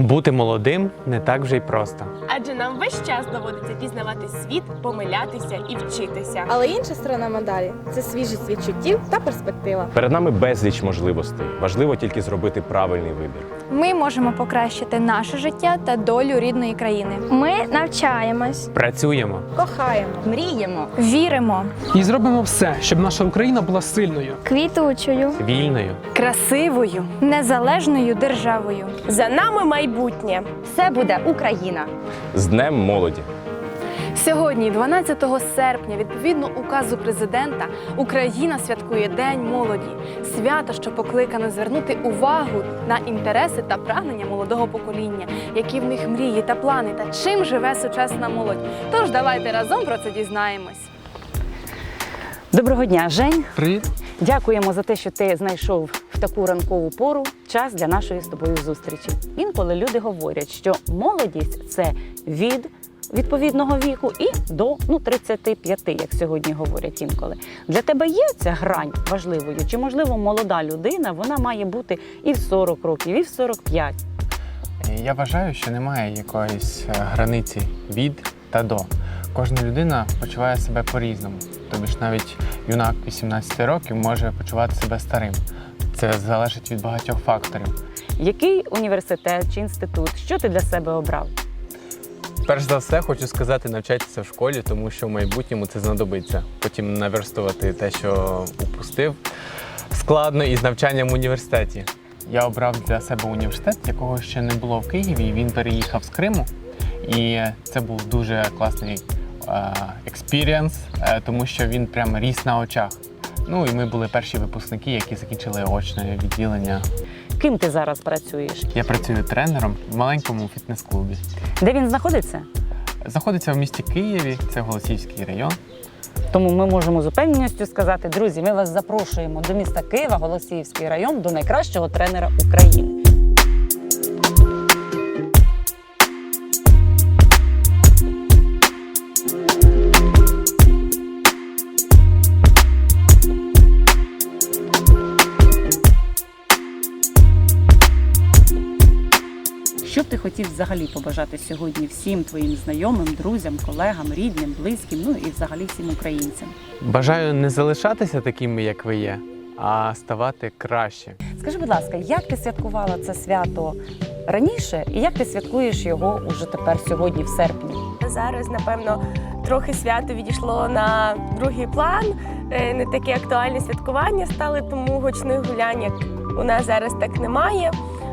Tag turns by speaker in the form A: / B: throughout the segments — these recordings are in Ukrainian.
A: Бути молодим не так вже й просто.
B: Адже нам весь час доводиться пізнавати світ, помилятися і вчитися.
C: Але інша сторона медалі це свіжість відчуттів та перспектива.
D: Перед нами безліч можливостей. Важливо тільки зробити правильний вибір.
E: Ми можемо покращити наше життя та долю рідної країни.
F: Ми навчаємось.
A: Працюємо.
C: Кохаємо.
G: Мріємо.
E: Віримо,
H: І зробимо все, щоб наша Україна була сильною.
F: Квітучою.
A: Вільною.
E: красивою, незалежною державою.
B: За нами майбутнє.
G: Все буде Україна.
D: З Днем молоді!
I: Сьогодні, 12 серпня, відповідно указу президента, Україна святкує День молоді, свято, що покликане звернути увагу на інтереси та прагнення молодого покоління, які в них мрії та плани, та чим живе сучасна молодь. Тож давайте разом про це дізнаємось.
G: Доброго дня, Жень.
H: Привіт.
G: Дякуємо за те, що ти знайшов в таку ранкову пору час для нашої з тобою зустрічі. Інколи люди говорять, що молодість це від відповідного віку і до ну 35, як сьогодні говорять інколи. Для тебе є ця грань важливою? Чи можливо молода людина вона має бути і в 40 років, і в 45?
A: Я вважаю, що немає якоїсь е, границі від та до. Кожна людина почуває себе по-різному. Тобі ж навіть юнак 18 років може почувати себе старим. Це залежить від багатьох факторів.
G: Який університет чи інститут? Що ти для себе обрав?
A: Перш за все, хочу сказати, навчайтеся в школі, тому що в майбутньому це знадобиться. Потім наверстувати те, що упустив, складно із навчанням в університеті. Я обрав для себе університет, якого ще не було в Києві. і Він переїхав з Криму. І це був дуже класний експірієнс, тому що він прямо ріс на очах. Ну і ми були перші випускники, які закінчили очне відділення.
G: Ким ти зараз працюєш?
A: Я працюю тренером в маленькому фітнес-клубі.
G: Де він знаходиться?
A: Знаходиться в місті Києві, це Голосіївський район.
G: Тому ми можемо з упевненістю сказати, друзі, ми вас запрошуємо до міста Києва, Голосіївський район, до найкращого тренера України. Хотів взагалі побажати сьогодні всім твоїм знайомим, друзям, колегам, рідним, близьким, ну і взагалі всім українцям?
A: Бажаю не залишатися такими, як ви є, а ставати краще.
G: Скажи, будь ласка, як ти святкувала це свято раніше, і як ти святкуєш його уже тепер сьогодні, в серпні?
B: Зараз, напевно, трохи свято відійшло на другий план. Е, Не таке актуальне святкування стали, тому гучних гулянь, як у нас зараз так немає.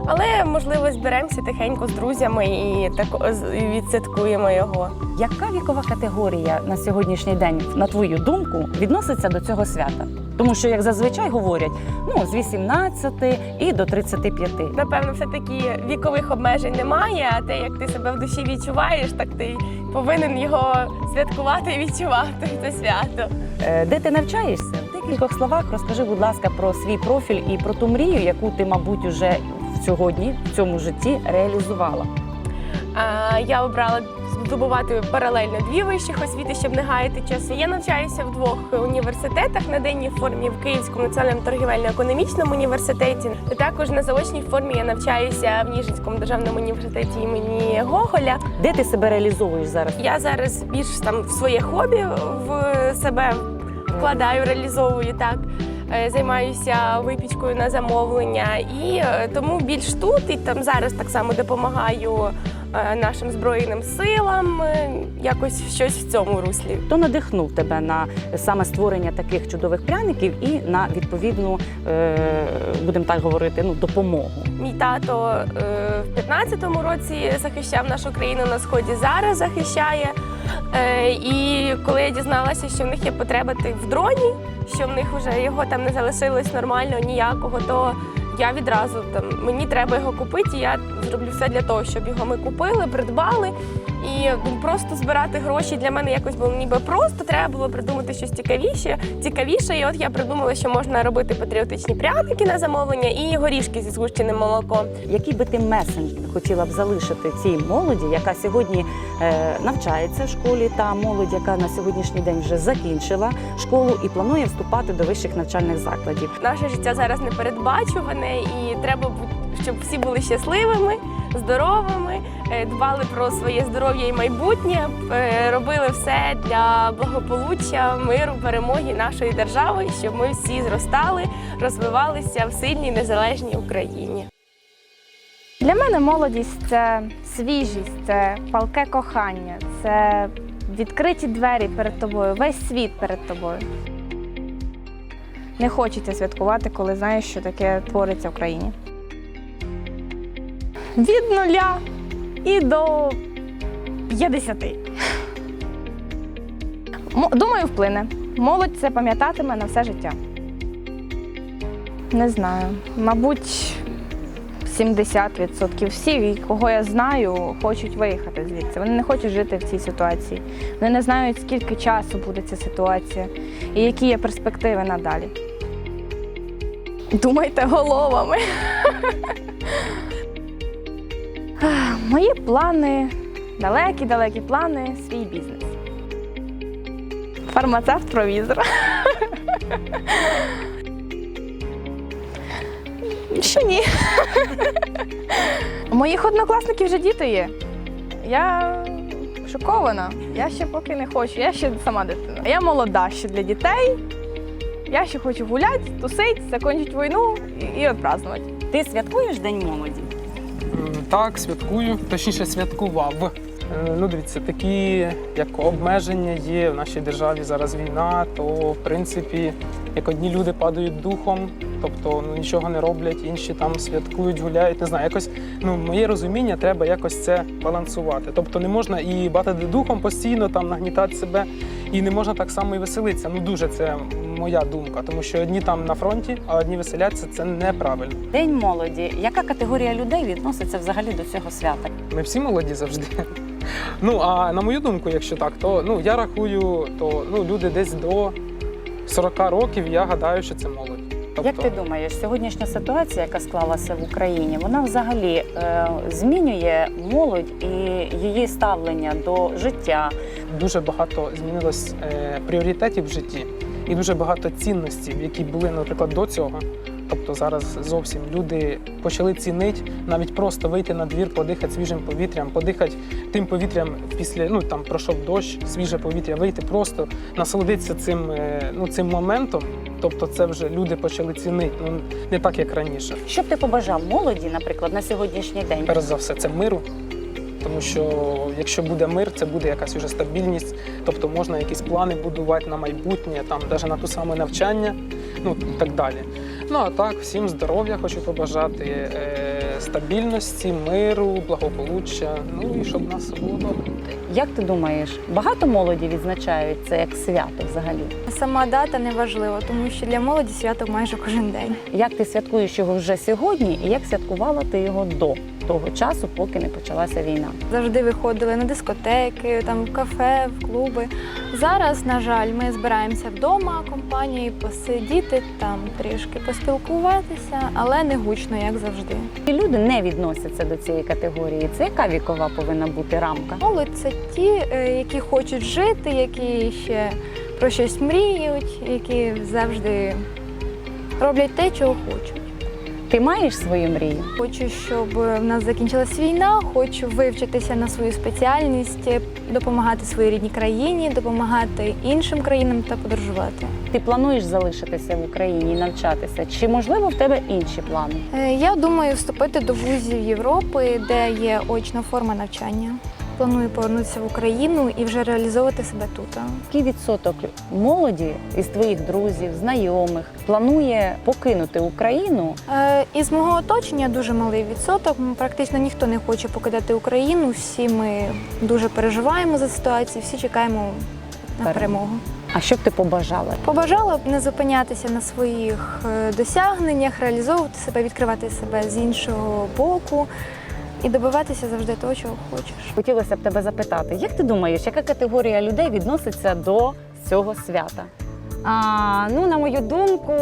B: Але можливо зберемося тихенько з друзями і так відсвяткуємо його.
G: Яка вікова категорія на сьогоднішній день, на твою думку, відноситься до цього свята? Тому що, як зазвичай говорять, ну з 18 і до 35.
B: Напевно, все-таки вікових обмежень немає, а те, як ти себе в душі відчуваєш, так ти повинен його святкувати і відчувати це свято.
G: Е, Де ти навчаєшся? В декількох словах розкажи, будь ласка, про свій профіль і про ту мрію, яку ти, мабуть, уже сьогодні в цьому житті реалізувала.
B: Я обрала здобувати паралельно дві вищих освіти, щоб не гаяти часу. Я навчаюся в двох університетах на денній формі в Київському національному торгівельно-економічному університеті. Також на заочній формі я навчаюся в Ніжинському державному університеті імені Гоголя.
G: Де ти себе реалізовуєш зараз?
B: Я зараз більш там в своє хобі в себе вкладаю, реалізовую так. Е, Займаюся випічкою на замовлення і е, тому більш тут і там зараз так само допомагаю е, нашим збройним силам. Якось щось в цьому руслі.
G: Хто надихнув тебе на саме створення таких чудових пряників і на відповідну, будемо так говорити, ну допомогу?
B: Мій тато в 15-му році захищав нашу країну на сході. Зараз захищає. Е, І коли я дізналася, що в них є потреба в дроні, що в них вже його там не залишилось нормально ніякого, то я відразу там мені треба його купити. і Я зроблю все для того, щоб його ми купили, придбали. І ну, просто збирати гроші для мене якось було ніби просто. Треба було придумати щось цікавіше. Цікавіше. І от я придумала, що можна робити патріотичні пряники на замовлення і горішки зі згущеним молоком.
G: Який би ти месендж хотіла б залишити цій молоді, яка сьогодні е, навчається в школі, та молодь, яка на сьогоднішній день вже закінчила школу і планує вступати до вищих навчальних закладів?
B: Наше життя зараз непередбачуване, і треба щоб всі були щасливими, здоровими, е, дбали про своє здоров'я і майбутнє, е, робили все для благополуччя, миру, перемоги нашої держави, щоб ми всі зростали, розвивалися в сильній незалежній Україні.
C: Для мене молодість це свіжість, це палке кохання, це відкриті двері перед тобою, весь світ перед тобою. Не хочеться святкувати, коли знаєш, що таке твориться в країні. Від нуля і до 50. Думаю, вплине. Молодь це пам'ятатиме на все життя. Не знаю. Мабуть, 70% всі, кого я знаю, хочуть виїхати звідси. Вони не хочуть жити в цій ситуації. Вони не знають, скільки часу буде ця ситуація і які є перспективи надалі. Думайте головами. Мої плани, далекі-далекі плани, свій бізнес. Фармацевт-провізор. Ще ні. У моїх однокласників вже діти є. Я шокована. Я ще поки не хочу, я ще сама дитина. Я молода ще для дітей. Я ще хочу гуляти, тусити, закінчити війну і, і відпразнувати.
G: Ти святкуєш День молоді?
H: Так, святкую, точніше святкував. Е, Ну, дивіться, такі як обмеження є в нашій державі зараз війна, то в принципі, як одні люди падають духом, тобто ну, нічого не роблять, інші там святкують, гуляють. Не знаю, якось ну, моє розуміння, треба якось це балансувати. Тобто не можна і батати духом постійно, там нагнітати себе, і не можна так само і веселитися. Ну дуже це моя думка, тому що одні там на фронті, а одні веселяться це неправильно.
G: День молоді. Яка категорія людей відноситься взагалі до цього свята?
H: Ми всі молоді завжди. Ну а на мою думку, якщо так, то ну я рахую, то ну люди десь до 40 років, я гадаю, що це молодь. Тобто,
G: Як ти думаєш, сьогоднішня ситуація, яка склалася в Україні, вона взагалі е, змінює молодь і її ставлення до життя?
H: дуже багато змінилось е, пріоритетів в житті і дуже багато цінностей, які були, наприклад, до цього. Тобто зараз зовсім люди почали цінити навіть просто вийти на двір, подихати свіжим повітрям, подихати тим повітрям після ну там пройшов дощ, свіже повітря, вийти просто насолодитися цим, е, ну, цим моментом. Тобто, це вже люди почали цінити, ну не так як раніше.
G: Що б ти побажав молоді, наприклад, на сьогоднішній день?
H: Перш за все, це миру. Тому що якщо буде мир, це буде якась вже стабільність, тобто можна якісь плани будувати на майбутнє, там навіть на ту саме навчання, ну і так далі. Ну а так, всім здоров'я хочу побажати, е, стабільності, миру, благополуччя. Ну і щоб нас було добре.
G: Як ти думаєш, багато молоді відзначають це як свято взагалі?
E: Сама дата не важлива, тому що для молоді свято майже кожен день.
G: Як ти святкуєш його вже сьогодні, і як святкувала ти його до того часу, поки не почалася війна?
E: Завжди виходили на дискотеки, там в кафе, в клуби. Зараз, на жаль, ми збираємося вдома компанією посидіти, там трішки поспілкуватися, але не гучно, як завжди.
G: І люди не відносяться до цієї категорії. Це яка вікова повинна бути рамка?
E: Молодь це ті, е, які хочуть жити, які ще про щось мріють, які завжди роблять те, чого хочуть.
G: Ти маєш свою мрію?
E: Хочу, щоб в нас закінчилась війна, хочу вивчитися на свою спеціальність, допомагати своїй рідній країні, допомагати іншим країнам та подорожувати.
G: Ти плануєш залишитися в Україні і навчатися? Чи можливо в тебе інші плани?
E: Е, Я думаю вступити до вузів Європи, де є очна форма навчання. Планую повернутися в Україну і вже реалізовувати себе тут.
G: Який відсоток молоді із твоїх друзів, знайомих планує покинути Україну?
E: Е, Із мого оточення дуже малий відсоток. Практично ніхто не хоче покидати Україну. Всі ми дуже переживаємо за ситуацію, всі чекаємо на перемогу.
G: А що б ти побажала?
E: Побажала б не зупинятися на своїх е, досягненнях, реалізовувати себе, відкривати себе з іншого боку і добиватися завжди того, чого хочеш.
G: Хотілося б тебе запитати, як ти думаєш, яка категорія людей відноситься до цього свята?
J: А, ну, на мою думку,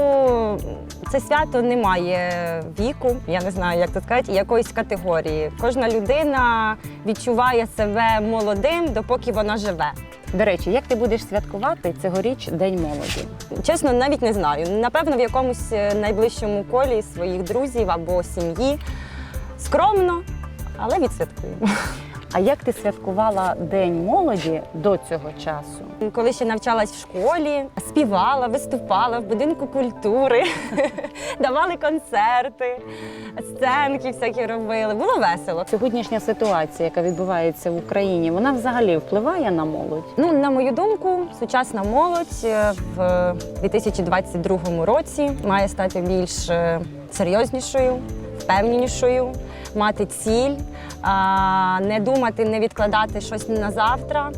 J: це свято не має віку, я не знаю, як тут сказати, і якоїсь категорії. Кожна людина відчуває себе молодим, допоки вона живе.
G: До речі, як ти будеш святкувати цьогоріч День молоді?
J: Чесно, навіть не знаю. Напевно, в якомусь е, найближчому колі своїх друзів або сім'ї. скромно, але відсвяткуємо.
G: А як ти святкувала День молоді до цього часу?
J: Коли ще навчалась в школі, співала, виступала в будинку культури, давали концерти, сценки всякі робили. Було весело.
G: Сьогоднішня ситуація, яка відбувається в Україні, вона взагалі впливає на молодь?
J: Ну, на мою думку, сучасна молодь е, в 2022 році має стати більш е, серйознішою, впевненішою, мати ціль, не думати, не відкладати щось на завтра.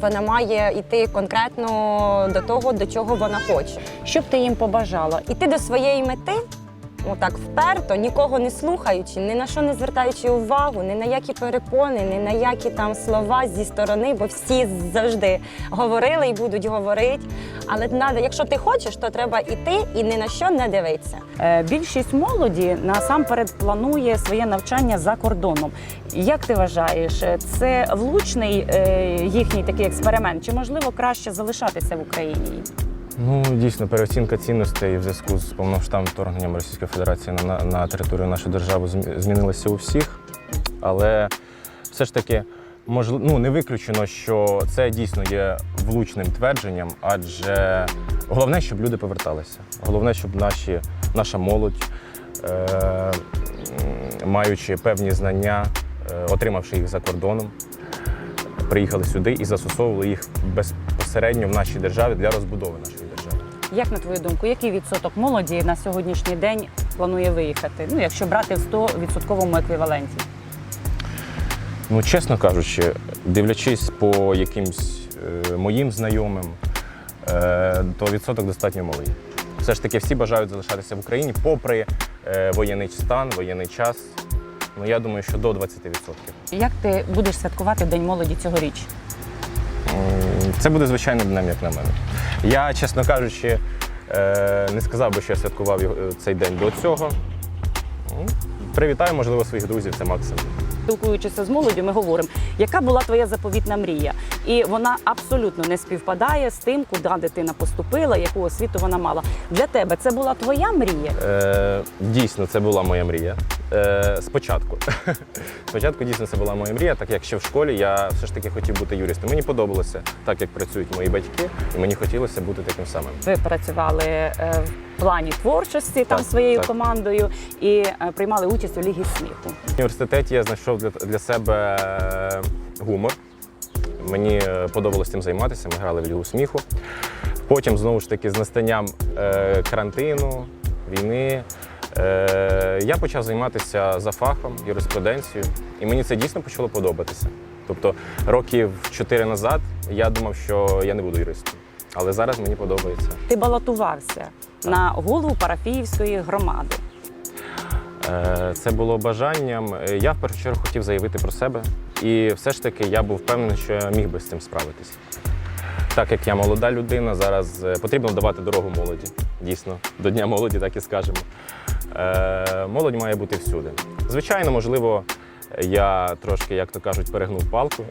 J: Вона має йти конкретно до того, до чого вона хоче.
G: Що б ти їм побажала?
J: Іти до своєї мети, отак вперто, нікого не слухаючи, ні на що не звертаючи увагу, ні на які перепони, ні на які там слова зі сторони, бо всі завжди говорили і будуть говорити. Але надо, якщо ти хочеш, то треба іти і ні на що не дивитися.
G: Е, Більшість молоді насамперед планує своє навчання за кордоном. Як ти вважаєш, е, це влучний е, їхній такий експеримент? Чи можливо краще залишатися в Україні?
D: Ну, дійсно, переоцінка цінностей в зв'язку з повномасштабним вторгненням Російської Федерації на, на територію нашої держави змінилася у всіх. Але все ж таки, можливо, ну, не виключено, що це дійсно є влучним твердженням, адже головне, щоб люди поверталися. Головне, щоб наші, наша молодь, е, маючи певні знання, е, отримавши їх за кордоном, приїхали сюди і застосовували їх безпосередньо в нашій державі для розбудови нашої.
G: Як на твою думку, який відсоток молоді на сьогоднішній день планує виїхати? Ну, якщо брати в 100% еквіваленті?
D: Ну, чесно кажучи, дивлячись по якимсь е, моїм знайомим, е, то відсоток достатньо малий. Все ж таки, всі бажають залишатися в Україні, попри е, воєнний стан, воєнний час. Ну, я думаю, що до 20%.
G: Як ти будеш святкувати День молоді цьогоріч?
D: Це буде звичайний днем, як на мене. Я, чесно кажучи, е, не сказав би, що я святкував е, цей день до цього. Привітаю, можливо, своїх друзів, це максимум.
G: Спілкуючися з молоддю, ми говоримо, яка була твоя заповітна мрія, і вона абсолютно не співпадає з тим, куди дитина поступила, яку освіту вона мала. Для тебе це була твоя мрія?
D: Е, дійсно, це була моя мрія. Е, спочатку. спочатку дійсно це була моя мрія, так як ще в школі я все ж таки хотів бути юристом. Мені подобалося так, як працюють мої батьки, і мені хотілося бути таким самим.
G: Ви працювали е, в плані творчості там
D: Так,
G: своєю
D: так.
G: командою і е, приймали участь у лігі сміху.
D: В університеті я знайшов для, для себе е, гумор. Мені е, подобалось цим займатися, ми грали в лігу сміху. Потім, знову ж таки, з настанням е, карантину, війни, е, я почав займатися за фахом, юриспруденцією, і мені це дійсно почало подобатися. Тобто років чотири назад я думав, що я не буду юристом. Але зараз мені подобається.
G: Ти балотувався на голову парафіївської громади.
D: Е, Це було бажанням. Е, Я в першу чергу хотів заявити про себе, і все ж таки я був впевнений, що я міг би з цим справитися. Так як я молода людина, зараз е, потрібно давати дорогу молоді. Дійсно, до Дня молоді, так і скажемо. Е, Молодь має бути всюди. Звичайно, можливо, я трошки, як то кажуть, перегнув палку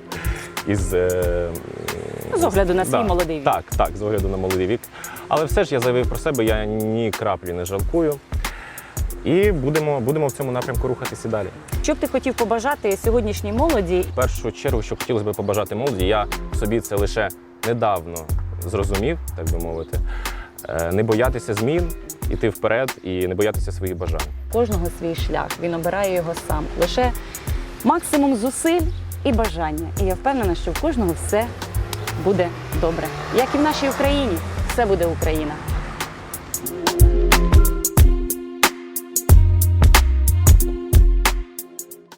D: із е,
G: З огляду на свій
D: Да,
G: молодий вік.
D: Так, так, з огляду на молодий вік. Але все ж я заявив про себе, я ні краплі не жалкую. І будемо, будемо в цьому напрямку рухатися далі.
G: Що б ти хотів побажати сьогоднішній молоді?
D: В першу чергу, що хотілося б побажати молоді, я собі це лише недавно зрозумів, так би мовити. Е, Не боятися змін, іти вперед і не боятися своїх бажань.
G: Кожного свій шлях, він обирає його сам. Лише максимум зусиль і бажання. І я впевнена, що в кожного все буде добре. Як і в нашій Україні, все буде Україна.